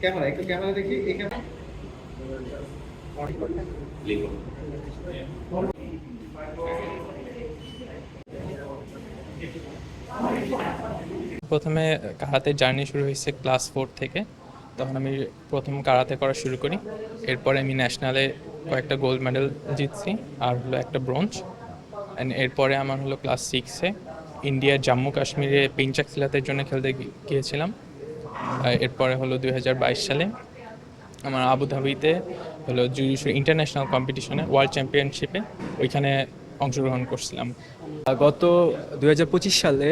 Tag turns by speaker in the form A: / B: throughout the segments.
A: Camera একটু camera দেখি এখানে
B: প্রথমে কারাতে জার্নি শুরু হয়েছে ক্লাস ফোর থেকে। তখন আমি প্রথম কারাতে করা শুরু করি। এরপরে আমি ন্যাশনালে কয়েকটা গোল্ড মেডেল জিতছি আর হলো একটা ব্রোঞ্জ অ্যান্ড এরপরে আমার হলো ক্লাস সিক্সে ইন্ডিয়ার জম্মু কাশ্মীরে পিঞ্চাক সিলাতের জন্য খেলতে গিয়েছিলাম। এরপরে হলো দু হাজার বাইশ সালে আমার আবুধাবিতে হলো জুডিশিয়াল ইন্টারন্যাশনাল কম্পিটিশনে ওয়ার্ল্ড চ্যাম্পিয়নশিপে ওইখানে অংশগ্রহণ করছিলাম।
C: গত দু হাজার পঁচিশ সালে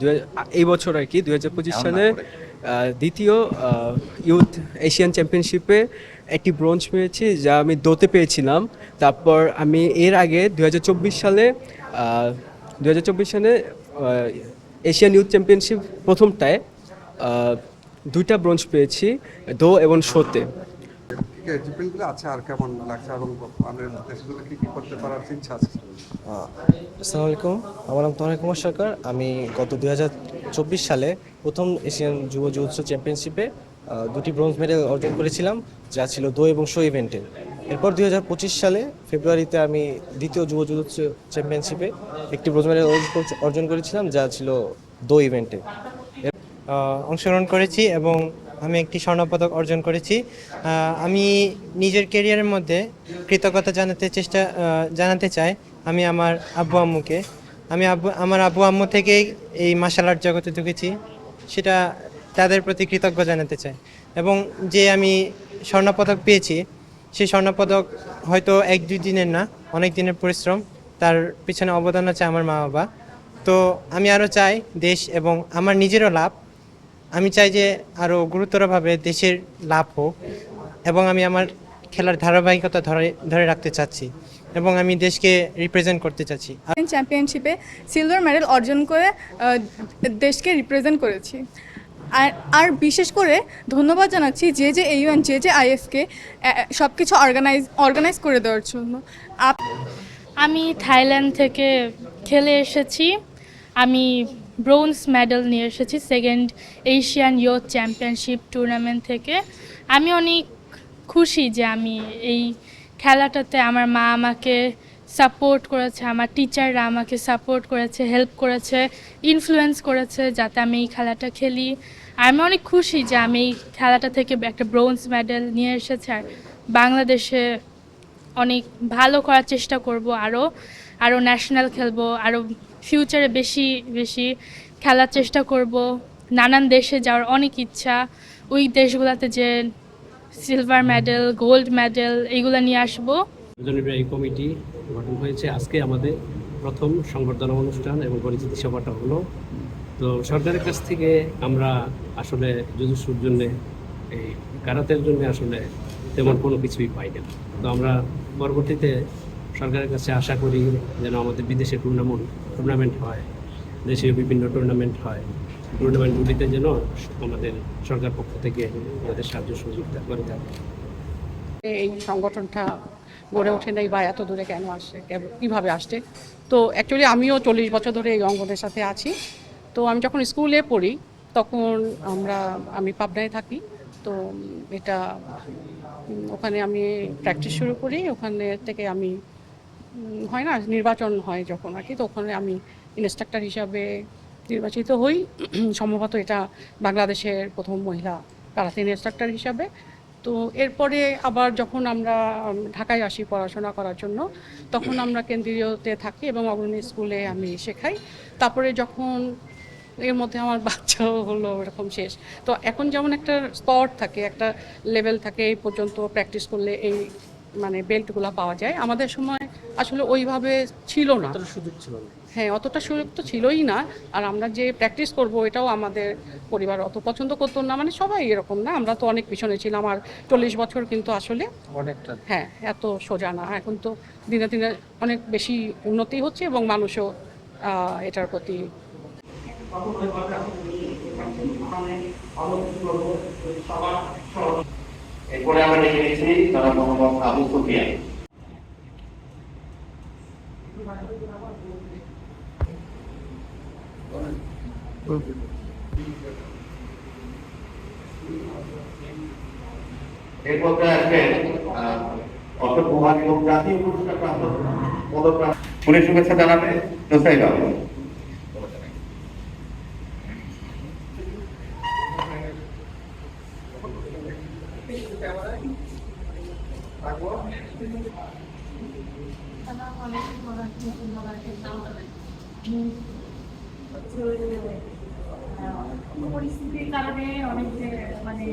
C: দু হাজার- এই বছর আর কি দু হাজার পঁচিশ সালে দ্বিতীয় ইউথ এশিয়ান চ্যাম্পিয়নশিপে একটি ব্রোঞ্জ পেয়েছি যা আমি দোতে পেয়েছিলাম। তারপর আমি এর আগে দু হাজার চব্বিশ সালে দু হাজার চব্বিশ সালে এশিয়ান ইউথ চ্যাম্পিয়নশিপ প্রথমটায় দুইটা ব্রোঞ্জ পেয়েছি দো এবং শোতে।
D: ঠিক আছে আর কেমন লাগছে এবং আমাদের দেশগুলো কি কি করতে পারার ইচ্ছা আছে?
E: আসসালামু আলাইকুম। আমার নাম তনয় কুমার সরকার। আমি গত দুই হাজার চব্বিশ সালে প্রথম এশিয়ান যুব যুবোৎসব চ্যাম্পিয়নশিপে দুটি ব্রোঞ্জ মেডেল অর্জন করেছিলাম যা ছিল দো এবং শো ইভেন্টে। এরপর দুই হাজার পঁচিশ সালে ফেব্রুয়ারিতে আমি দ্বিতীয় যুব যুবোৎসব চ্যাম্পিয়নশিপে একটি ব্রোঞ্জ মেডেল অর্জন করেছিলাম যা ছিল দো ইভেন্টে।
F: অংশগ্রহণ করেছি এবং আমি একটি স্বর্ণপদক অর্জন করেছি। আমি নিজের ক্যারিয়ারের মধ্যে কৃতজ্ঞতা জানাতে চেষ্টা জানাতে চাই আমি আমার আব্বু আম্মুকে। আমি আব্বু, আমার আব্বু আম্মু থেকেই এই মার্শাল আর্ট জগতে ঢুকেছি, সেটা তাদের প্রতি কৃতজ্ঞ জানাতে চাই। এবং যে আমি স্বর্ণপদক পেয়েছি, সেই স্বর্ণপদক হয়তো এক দুই দিনের না, অনেক দিনের পরিশ্রম, তার পিছনে অবদান আছে আমার মা বাবা তো আমি আরও চাই দেশ এবং আমার নিজেরও লাভ আমি চাই যে আরও গুরুতরভাবে দেশের লাভ হোক এবং আমি আমার খেলার ধারাবাহিকতা ধরে ধরে রাখতে চাচ্ছি এবং আমি দেশকে রিপ্রেজেন্ট করতে চাচ্ছি।
G: চ্যাম্পিয়নশিপে সিলভার মেডেল অর্জন করে দেশকে রিপ্রেজেন্ট করেছি। আর আর বিশেষ করে ধন্যবাদ জানাচ্ছি যে যে ইউএন যে যে আইএফকে সব কিছু অর্গানাইজ অর্গানাইজ করে দেওয়ার জন্য। আপ
H: আমি থাইল্যান্ড থেকে খেলে এসেছি। আমি ব্রোঞ্জ মেডেল নিয়ে এসেছি second Asian youth championship tournament থেকে। আমি অনেক খুশি যে আমি এই খেলাটাতে আমার মা আমাকে সাপোর্ট করেছে, আমার টিচাররা আমাকে সাপোর্ট করেছে হেল্প করেছে ইনফ্লুয়েন্স করেছে যাতে আমি এই খেলাটা খেলি। আমি অনেক খুশি যে আমি এই খেলাটা থেকে একটা ব্রোঞ্জ মেডেল নিয়ে এসেছি, আর বাংলাদেশে অনেক ভালো করার চেষ্টা করব আরও। আরও ন্যাশনাল খেলব আরও ফিউচারে বেশি বেশি খেলার চেষ্টা করব। নানান দেশে যাওয়ার অনেক ইচ্ছা। ওই দেশগুলোতে যে সিলভার মেডেল গোল্ড মেডেল এইগুলো নিয়ে আসব।
I: এই কমিটি গঠন হয়েছে। আজকে আমাদের প্রথম সংবর্ধনা অনুষ্ঠান এবং পরিচিতি সভাটা হলো। তো সরকারের কাছ থেকে আমরা আসলে যুজুসুর জন্য, এই কারাতের জন্য আসলে তেমন কোনো কিছুই পাই না তো আমরা পরবর্তীতে সরকারের কাছে আশা করি যেন আমাদের বিদেশে টুর্নামেন্ট টুর্নামেন্ট হয় দেশীয় বিভিন্ন টুর্নামেন্ট হয়। টুর্নামেন্টগুলিতে যেন আমাদের সরকার পক্ষ থেকে আমাদের সাহায্য সহযোগিতা করে থাকে।
J: এই সংগঠনটা গড়ে ওঠে নাই বা এত দূরে কেন আসছে কীভাবে আসছে? তো অ্যাকচুয়ালি আমিও চল্লিশ বছর ধরে এই অঙ্গনের সাথে আছি। তো আমি যখন স্কুলে পড়ি, তখন আমরা, আমি পাবনায় থাকি। তো এটা ওখানে আমি প্র্যাকটিস শুরু করি। ওখানে থেকে আমি হয় না, নির্বাচন হয় যখন আর কি তো ওখানে আমি ইনস্ট্রাক্টর হিসাবে নির্বাচিত হই। সম্ভবত এটা বাংলাদেশের প্রথম মহিলা কারাতে ইনস্ট্রাক্টর হিসাবে। তো এরপরে আবার যখন আমরা ঢাকায় আসি পড়াশোনা করার জন্য, তখন আমরা কেন্দ্রীয়তে থাকি এবং অগ্রণী স্কুলে আমি শেখাই। তারপরে যখন এর মধ্যে আমার বাচ্চাও হলো এরকম শেষ। তো এখন যেমন একটা স্পট থাকে, একটা লেভেল থাকে, এই পর্যন্ত প্র্যাকটিস করলে এই মানে বেল্টগুলো পাওয়া যায়। আমাদের সময় আসলে ওইভাবে ছিল না।
I: সুযোগ ছিল না।
J: হ্যাঁ অতটা সুযোগ তো ছিলই না। আর আমরা যে প্র্যাকটিস করব এটাও আমাদের পরিবার অত পছন্দ করতো না। মানে সবাই এরকম না আমরা তো অনেক পিছনে ছিলাম। আর চল্লিশ বছর কিন্তু আসলে
I: অনেকটা।
J: হ্যাঁ এত সোজা না। এখন তো দিনে দিনে অনেক বেশি উন্নতি হচ্ছে এবং মানুষও এটার প্রতি
K: এরপরে আমরা ডেকে নিয়েছি তারা মোহাম্মদ আবু সুফিয়ান। এরপর অশোক কুমার এবং পুরস্কার পুলিশ শুভেচ্ছা জানাবে জোসাই বাবু।
L: পরিস্থিতির কারণে অনেক মানে